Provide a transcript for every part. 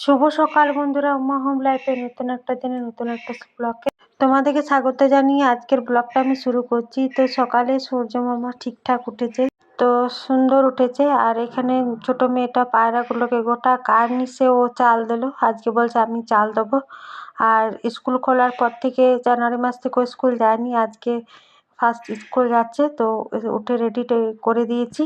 শুভ সকাল বন্ধুরা, উমা হোম লাইফে নতুন একটা দিনে নতুন একটা ব্লগে তোমাদেরকে স্বাগত জানিয়ে আজকের ব্লগটা আমি শুরু করছি। তো সকালে সূর্য মামা ঠিকঠাক উঠেছে, তো সুন্দর উঠেছে। আর এখানে ছোট মেয়েটা পায়রাগুলোকে গোটা কার নিচে ও চাল দিল, আজকে বলছে আমি চাল দেবো। আর স্কুল খোলার পর থেকে জানুয়ারি মাস থেকে স্কুল যায়নি, আজকে ফার্স্ট স্কুল যাচ্ছে, তো উঠে রেডি করে দিয়েছি।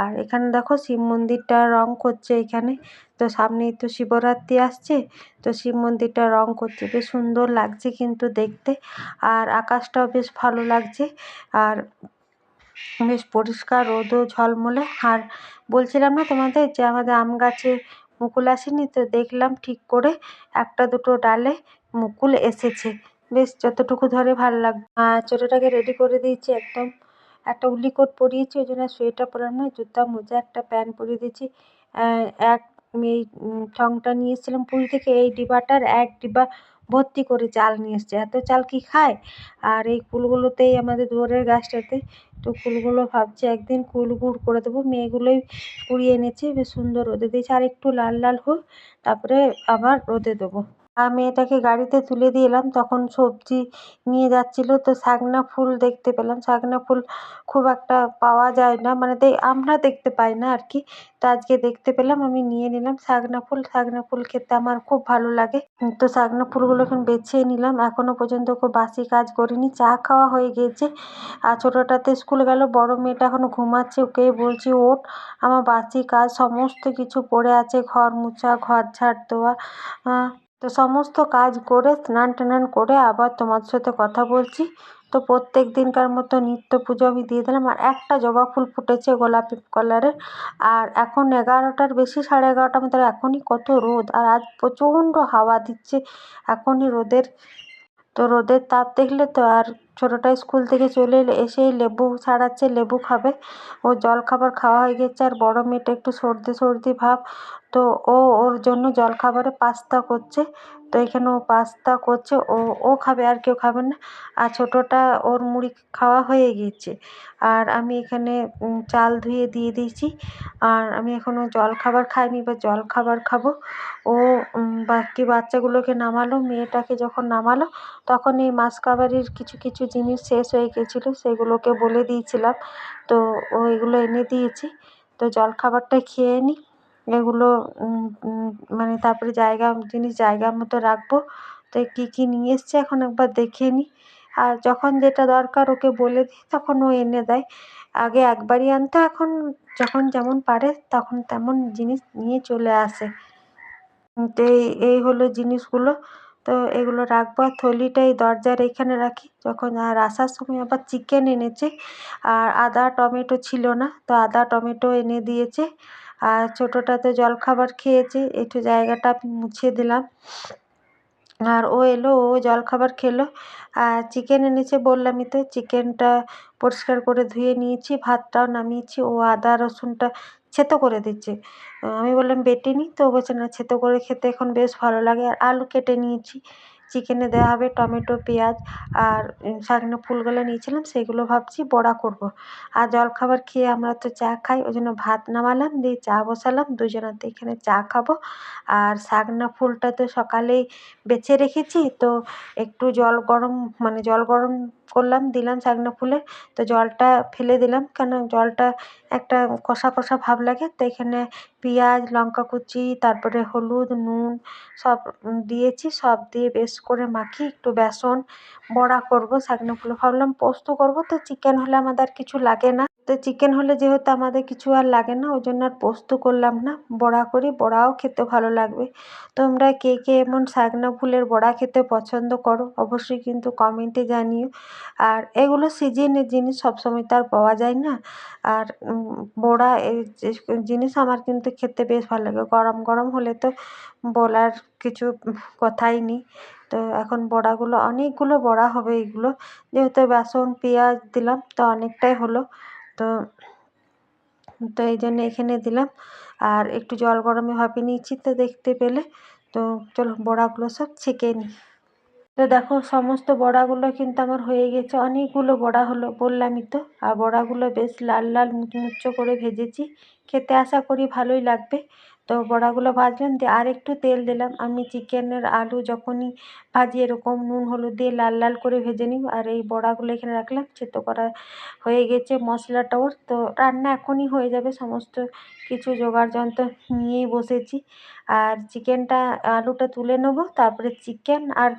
আর এখানে দেখো শিব মন্দিরটা রং করছে এখানে। তো সামনেই তো শিবরাত্রি আসছে, তো শিব মন্দিরটা রং করছে। বেশ সুন্দর লাগছে কিন্তু দেখতে, আর আকাশটাও বেশ ভালো লাগছে। আর বেশ পরিষ্কার রোদও ঝলমলে। আর বলছিলাম না তোমাদের যে আমাদের আম গাছে মুকুল আসেনি, তো দেখলাম ঠিক করে একটা দুটো ডালে মুকুল এসেছে। বেশ, যতটুকু ধরে ভালো লাগবে। ছোটোটাকে রেডি করে দিয়েছি একদম। একটা উলি কোট পরিয়েছি, ওই জন্য সোয়েটার পরানো জুতা, মোজা, একটা প্যান্ট পরিয়ে দিয়েছি। এক এই ঠংটা নিয়ে এসেছিলাম পুরী থেকে, এই ডিবাটার এক ডিবা ভর্তি করে চাল নিয়ে এসছে। এত চাল কি খায়? আর এই কুলগুলোতেই আমাদের দুয়ারের গাছটাতে তো কুলগুলো ভাবছি, একদিন কুল গুড় করে দেবো। মেয়েগুলোই কুড়িয়ে এনেছে, বেশ সুন্দর রোদে দিয়েছে। আর একটু লাল লাল হোক, তারপরে আবার রোদে দেবো। মেয়েটাকে গাড়িতে তুলে দিয়ে এলাম। তখন সবজি নিয়ে যাচ্ছিল। তো শাকনা ফুল দেখতে পেলাম। শাকনা ফুল খুব একটা পাওয়া যায় না। মানে আমরা দেখতে পাই না আর কি। তো আজকে দেখতে পেলাম, আমি নিয়ে নিলাম শাকনা ফুল। শাকনা ফুল খেতে আমার খুব ভালো লাগে। তো শাকনা ফুলগুলো এখন বেছে নিলাম। এখনও পর্যন্ত খুব বাসি কাজ করিনি। চা খাওয়া হয়ে গিয়েছে আর ছোটোটাতে স্কুল গেল। বড় মেয়েটা এখনও ঘুমাচ্ছে। ওকে বলছি, ওঠ। আমার বাসি কাজ সমস্ত কিছু পড়ে আছে। ঘর মোছা, ঘর ঝাড় দেওয়া তো সমস্ত কাজ করে, স্নান টান করে আবার তোমার সাথে কথা বলছি। তো প্রত্যেক দিনকার মতো নিত্য পুজো আমি দিয়ে দিলাম। আর একটা জবা ফুল ফুটেছে গোলাপি কালারের। আর এখন এগারোটার বেশি, সাড়ে এগারোটার মধ্যে। এখনই কত রোদ। আর আজ প্রচণ্ড হাওয়া দিচ্ছে। এখনই রোদের, তো রোদের তাপ দেখলে তো আর ছোটোটা স্কুল থেকে চলে এলে এসেই লেবু ছাড়াচ্ছে, লেবু খাবে। ও জল খাবার খাওয়া হয়ে গেছে। আর বড় মেয়েটা একটু সর্দি সর্দি ভাব। তো ও ওর জন্য জলখাবারে পাস্তা করছে। তো এখানে ও পাস্তা করছে। ও ও খাবে, আর কেউ খাবে না। আর ছোটোটা ওর মুড়ি খাওয়া হয়ে গিয়েছে। আর আমি এখানে চাল ধুয়ে দিয়ে দিয়েছি। আর আমি এখনও জলখাবার খাইনি এবার জলখাবার খাব। ও বাকি বাচ্চাগুলোকে নামালো। মেয়েটাকে যখন নামালো, তখন এই মাসকাবারির কিছু কিছু জিনিস শেষ হয়ে গেছিল সেগুলোকে বলে দিয়েছিলাম। তো ও এগুলো এনে দিয়েছি। তো জলখাবারটা খেয়ে নিই এগুলো মানে তারপরে জায়গা, জিনিস জায়গা মতো রাখব। তো কী কী নিয়ে এসছে এখন একবার দেখে নিই আর যখন যেটা দরকার ওকে বলে দিই, তখন ও এনে দেয়। আগে একবারই আনতো, এখন যখন যেমন পারে তখন তেমন জিনিস নিয়ে চলে আসে। তো এই এই হলো জিনিসগুলো। তো এগুলো রাখব। আর থলিটা এই দরজার এখানে রাখি। যখন আর আসার সময় আবার চিকেন এনেছে। আর আদা, টমেটো ছিল না। তো আদা, টমেটো এনে দিয়েছে। আর ছোটোটা তো জলখাবার খেয়েছে, একটু জায়গাটা মুছে দিলাম। আর ও এলো, ও জলখাবার খেলো। আর চিকেন এনেছে বললামই তো চিকেনটা পরিষ্কার করে ধুয়ে নিয়েছি, ভাতটাও নামিয়েছি। ও আদা, রসুনটা ছেতো করে দিচ্ছে। আমি বললাম, বেটে নিই তো বলছে, না ছেতো করে খেতে এখন বেশ ভালো লাগে। আর আলু কেটে নিয়েছি। চিকেনে দেওয়া হবে টমেটো, পেঁয়াজ আর সামনে ফুলগুলো নিয়েছিলাম, সেগুলো ভাবছি বড়া করব। আর জলখাবার খেয়ে আমরা তো চা খাই ওই জন্য ভাত নামালাম, দিয়ে চা বসালাম, দুজনাতে এখানে চা খাব আর সাগনা ফুলটা তো সকালেই বেছে রেখেছি, তো একটু জল গরম মানে জল গরম করলাম, দিলাম সাগনা ফুলে তো জলটা ফেলে দিলাম, কেন জলটা একটা কষা কষা ভাব লাগে। তো এখানে পেঁয়াজ, লঙ্কা কুচি, তারপরে হলুদ, নুন সব দিয়েছি, সব দিয়ে বেশ করে মাখি একটু বেসন বড়া করব সাগনা ফুলে ভাবলাম পোস্ত করব, তো চিকেন হলে আমাদের কিছু লাগে না। তো চিকেন হলে যেহেতু আমাদের কিছু আর লাগে না ওই জন্য আর পোস্ত করলাম না। বড়া করি, বড়াও খেতে ভালো লাগবে। তোমরা কে কে এমন সাগনা ফুলের বড়া খেতে পছন্দ করো, অবশ্যই কিন্তু কমেন্টে জানিও। আর এগুলো সিজনের জিনিস, সবসময় তো আর পাওয়া যায় না। আর বড়া এই জিনিস আমার কিন্তু খেতে বেশ ভালো লাগে। গরম গরম হলে তো বলার কিছু কথাই নেই। তো এখন বড়াগুলো, অনেকগুলো বড়া হবে এগুলো। যেহেতু বেসন, পেঁয়াজ দিলাম, তো অনেকটাই হলো। তো তো এই জন্য এখানে দিলাম। আর একটু জল গরমে ভাপে নিয়েছি তো দেখতে পেলে। তো চলো বড়াগুলো সব ছেঁকে নিই তো দেখো সমস্ত বড়াগুলো কিন্তু আমার হয়ে গেছে। অনেকগুলো বড়া হলো বললামই তো। আর বড়াগুলো বেশ লাল লাল মুচমুচো করে ভেজেছি। খেতে আশা করি ভালোই লাগবে। তো বড়াগুলো ভাজলাম, দিয়ে আর একটু তেল দিলাম। আমি চিকেনের আলু যখনই ভাজি, এরকম নুন, হলুদ দিয়ে লাল লাল করে ভেজে নিই আর এই বড়াগুলো এখানে রাখলাম, সেদ্ধ করা হয়ে গেছে মশলাটাও তো রান্না এখনই হয়ে যাবে, সমস্ত কিছু জোগাড় যন্ত্র নিয়েই বসেছি। আর চিকেনটা, আলুটা তুলে নেব, তারপরে চিকেন আর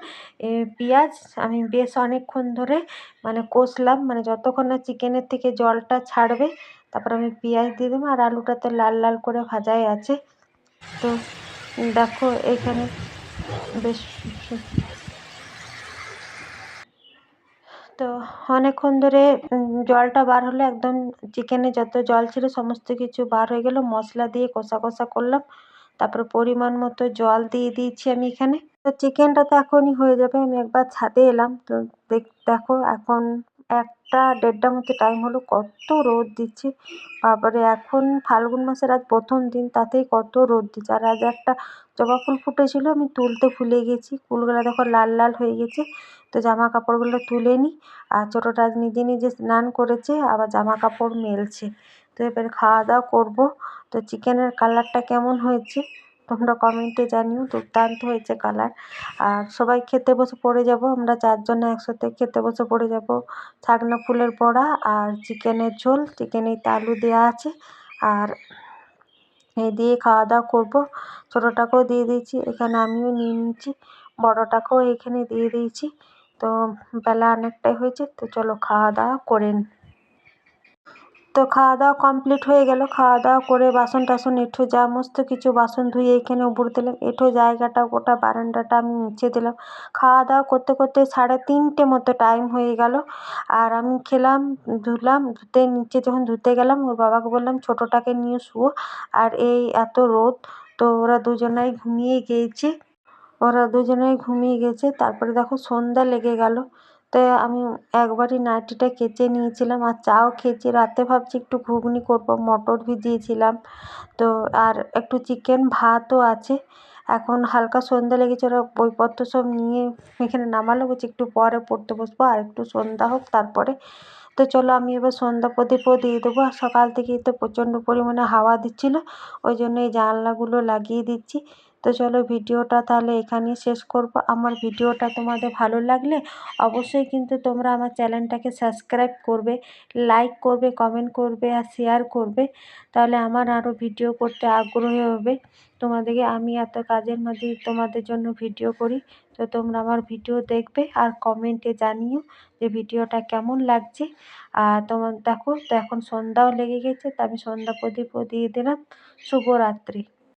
পেঁয়াজ। আমি বেশ অনেকক্ষণ ধরে মানে কষলাম মানে যতক্ষণ না চিকেনের থেকে জলটা ছাড়বে, তারপর আমি পেঁয়াজ দিয়ে দেবো। আর আলুটা তো লাল লাল করে ভাজাই আছে। তো দেখো এখানে বেশ তো অনেকক্ষণ ধরে জলটা বার হলো একদম চিকেনে যত জল ছিল সমস্ত কিছু বার হয়ে গেল। মশলা দিয়ে কষা কষা করলাম। তারপরে পরিমাণ মতো জল দিয়ে দিয়েছি আমি এখানে। তো চিকেনটা তো এখনই হয়ে যাবে। আমি একবার ছাদে এলাম। তো দেখ, দেখো এখন একটা দেড়টা মতো টাইম হলো, কত রোদ দিচ্ছে। তারপরে এখন ফাল্গুন মাসের আজ প্রথম দিন, তাতেই কত রোদ দিচ্ছে। আর আজ একটা জবা ফুল ফুটেছিল, আমি তুলতে ভুলে গেছি। ফুলগুলো দেখো লাল লাল হয়ে গেছে, তো জামা কাপড়গুলো তুলে নিই আর ছোটোটা আজ নিজে নিজে স্নান করেছে, আবার জামা কাপড় মেলছে। তো এবারে খাওয়া দাওয়া করব। তো চিকেনের কালারটা কেমন হয়েছে? তোমরা কমেন্টে জানিও, দুর্দান্ত হয়েছে কালার। আর সবাই খেতে বসে পড়ে যাব, আমরা চারজনে একসাথে খেতে বসে পড়ে যাব। ছাগনা ফুলের বড়া আর চিকেনের ঝোল চিকেনে আলু দেওয়া আছে। আর এই দিয়ে খাওয়া দাওয়া করব। ছোটোটাকেও দিয়ে দিয়েছি, এখানে আমিও নিয়ে নিয়েছি। বড়োটাকেও এখানে দিয়ে দিয়েছি। তো বেলা অনেকটাই হয়েছে, তো চলো খাওয়া দাওয়া করে নিই তো খাওয়া দাওয়া কমপ্লিট হয়ে গেল। খাওয়া দাওয়া করে বাসন টাসন এঁঠো যা সমস্ত কিছু বাসন ধুয়ে এখানে উপরে দিলাম। এঁঠো জায়গাটা, গোটা বারান্দাটা আমি মুছে দিলাম। খাওয়া দাওয়া করতে করতে সাড়ে তিনটে মতো টাইম হয়ে গেল। আর আমি খেলাম, ধুলাম, ধুতে নিচে যখন ধুতে গেলাম, ওর বাবাকে বললাম, ছোটোটাকে নিয়ে শুয়ো। আর এই এত রোদ, তো ওরা দুজনাই ঘুমিয়ে গিয়েছে ওরা দুজনেই ঘুমিয়ে গেছে। তারপরে দেখো সন্ধ্যা লেগে গেল। তো আমি একবারই নাইটিটা কেচে নিয়েছিলাম আর চাও খেয়েছি। রাতে ভাবছি একটু ঘুগনি করব, মটর ভিজিয়েছিলাম। তো আর একটু চিকেন ভাতও আছে। এখন হালকা সন্ধ্যা লেগেছে, ওরা বইপত্র সব নিয়ে এখানে নামালো, বলছি একটু পরে পড়তে বসবো, আর একটু সন্ধ্যা হোক তারপরে। তো চলো আমি এবার সন্ধ্যা প্রদীপও দিয়ে দেবো। আর সকাল থেকেই তো প্রচণ্ড পরিমাণে হাওয়া দিচ্ছিল, ওই জন্য এই জানলাগুলো লাগিয়ে দিচ্ছি। তো চলো ভিডিওটা তাহলে এখানেই শেষ করব। আমার ভিডিওটা তোমাদের ভালো লাগলে অবশ্যই কিন্তু তোমরা আমার চ্যানেলটাকে সাবস্ক্রাইব করবে, লাইক করবে, কমেন্ট করবে আর শেয়ার করবে। তাহলে আমার আরও ভিডিও করতে আগ্রহী হবে। তোমাদেরকে আমি এত কাজের মধ্যে তোমাদের জন্য ভিডিও করি। তো তোমরা আমার ভিডিও দেখবে আর কমেন্টে জানিও যে ভিডিওটা কেমন লাগছে। আর তোমার দেখো, তো এখন সন্ধ্যাও লেগে গেছে, তো আমি সন্ধ্যা প্রদীপও দিয়ে দিলাম। শুভরাত্রি।